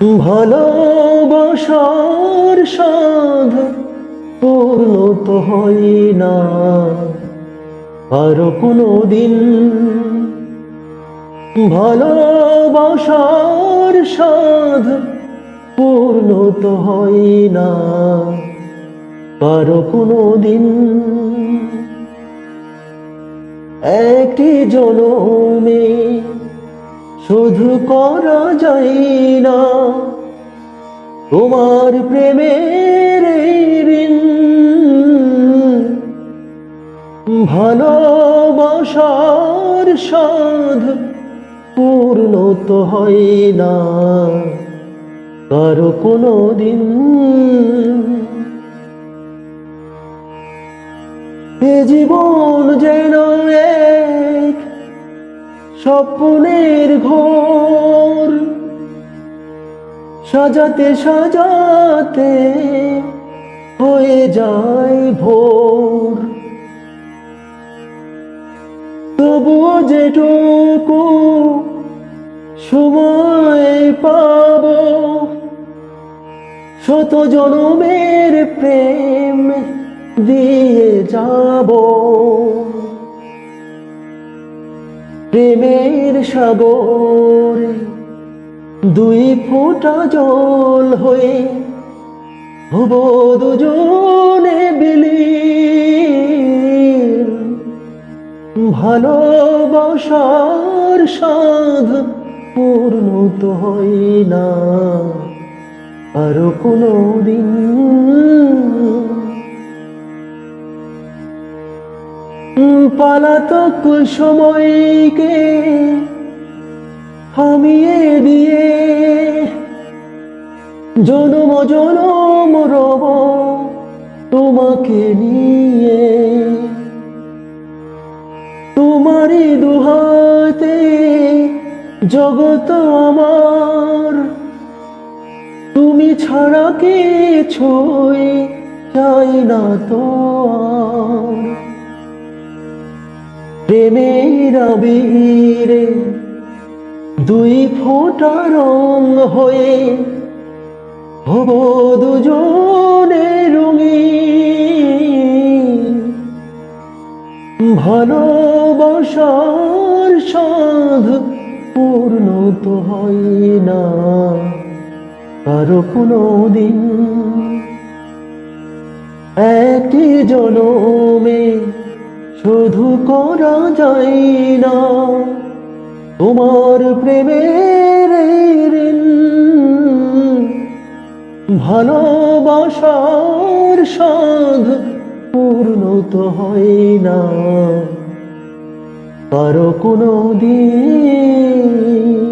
ভালোবাসার সাধ পূর্ণ হয় না। আর কোনো দিন ভালোবাসার সাধ পূর্ণ হয় না। আর কোনো দিন একটি জনমে শুধু করা যায় না। তোমার প্রেমের ঋণ, ভালোবাসার সাধ পূর্ণ তো হয় না। কারও কোনো দিন এ জীবন যেন স্বপ্নের ঘর। সাজাতে সাজাতে হয়ে যায় ভোর। তবুও যেটুকু সময় পাব, শত জনমের প্রেম দিয়ে যাব। প্রেমের সাগরে, দুই ফোঁটা জল হয়ে হব দুজনে বিলীন ভালোবাসার সাধ পূর্ণ তো হয় না, আরও কোনো দিন পালাতক সময়কে থামিয়ে দিয়ে জনম জনম রব তোমাকে নিয়ে তোমারই দুহাতে জগত আমার, তুমি ছাড়া কিছুই চাই না তো আর। প্রেমের আবিরে দুই ফোঁটা রং হয়ে হব দুজনে রঙিন। ভালোবাসার সাধ পূর্ণ তো হয় না, কারও কোনো দিন। একটি জনমে শুধু করা যায় না। তোমার প্রেমের ভালোবাসার সাধ পূর্ণ তো হয় না। কারও কোনো দিন